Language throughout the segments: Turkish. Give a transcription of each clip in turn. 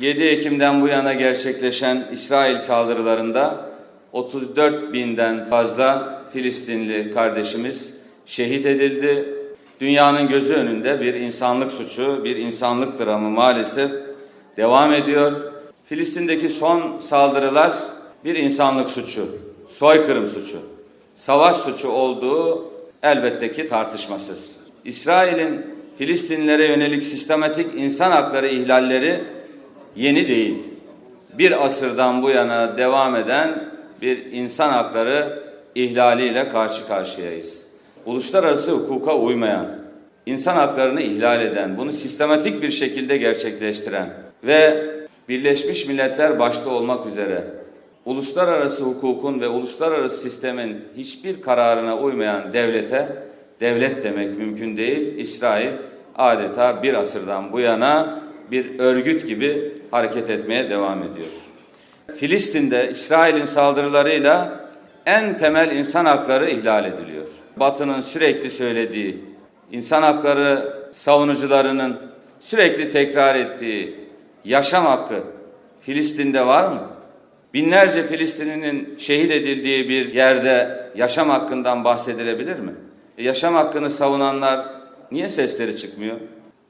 7 Ekim'den bu yana gerçekleşen İsrail saldırılarında 34 binden fazla Filistinli kardeşimiz şehit edildi. Dünyanın gözü önünde bir insanlık suçu, bir insanlık dramı maalesef devam ediyor. Filistin'deki son saldırılar bir insanlık suçu, soykırım suçu, savaş suçu olduğu elbette ki tartışmasız. İsrail'in Filistinlere yönelik sistematik insan hakları ihlalleri yeni değil. Bir asırdan bu yana devam eden bir insan hakları ihlaliyle karşı karşıyayız. Uluslararası hukuka uymayan, insan haklarını ihlal eden, bunu sistematik bir şekilde gerçekleştiren ve Birleşmiş Milletler başta olmak üzere uluslararası hukukun ve uluslararası sistemin hiçbir kararına uymayan devlete devlet demek mümkün değil. İsrail adeta bir asırdan bu yana bir örgüt gibi hareket etmeye devam ediyor. Filistin'de İsrail'in saldırılarıyla en temel insan hakları ihlal ediliyor. Batı'nın sürekli söylediği, insan hakları savunucularının sürekli tekrar ettiği yaşam hakkı Filistin'de var mı? Binlerce Filistinlinin şehit edildiği bir yerde yaşam hakkından bahsedilebilir mi? E, yaşam hakkını savunanlar niye sesleri çıkmıyor?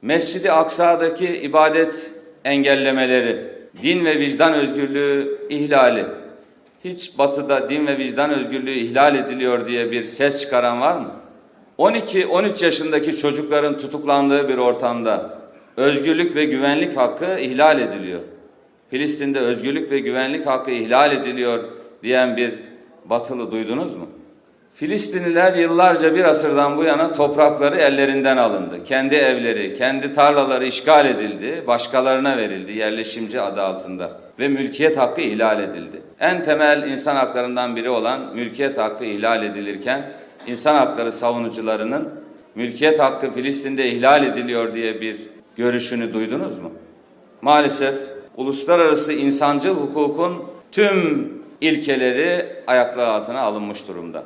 Mescid-i Aksa'daki ibadet engellemeleri, din ve vicdan özgürlüğü ihlali. Hiç batıda din ve vicdan özgürlüğü ihlal ediliyor diye bir ses çıkaran var mı? 12-13 yaşındaki çocukların tutuklandığı bir ortamda özgürlük ve güvenlik hakkı ihlal ediliyor. Filistin'de özgürlük ve güvenlik hakkı ihlal ediliyor diyen bir batılı duydunuz mu? Filistinliler yıllarca bir asırdan bu yana toprakları ellerinden alındı. Kendi evleri, kendi tarlaları işgal edildi, başkalarına verildi yerleşimci adı altında ve mülkiyet hakkı ihlal edildi. En temel insan haklarından biri olan mülkiyet hakkı ihlal edilirken insan hakları savunucularının mülkiyet hakkı Filistin'de ihlal ediliyor diye bir görüşünü duydunuz mu? Maalesef uluslararası insancıl hukukun tüm ilkeleri ayaklar altına alınmış durumda.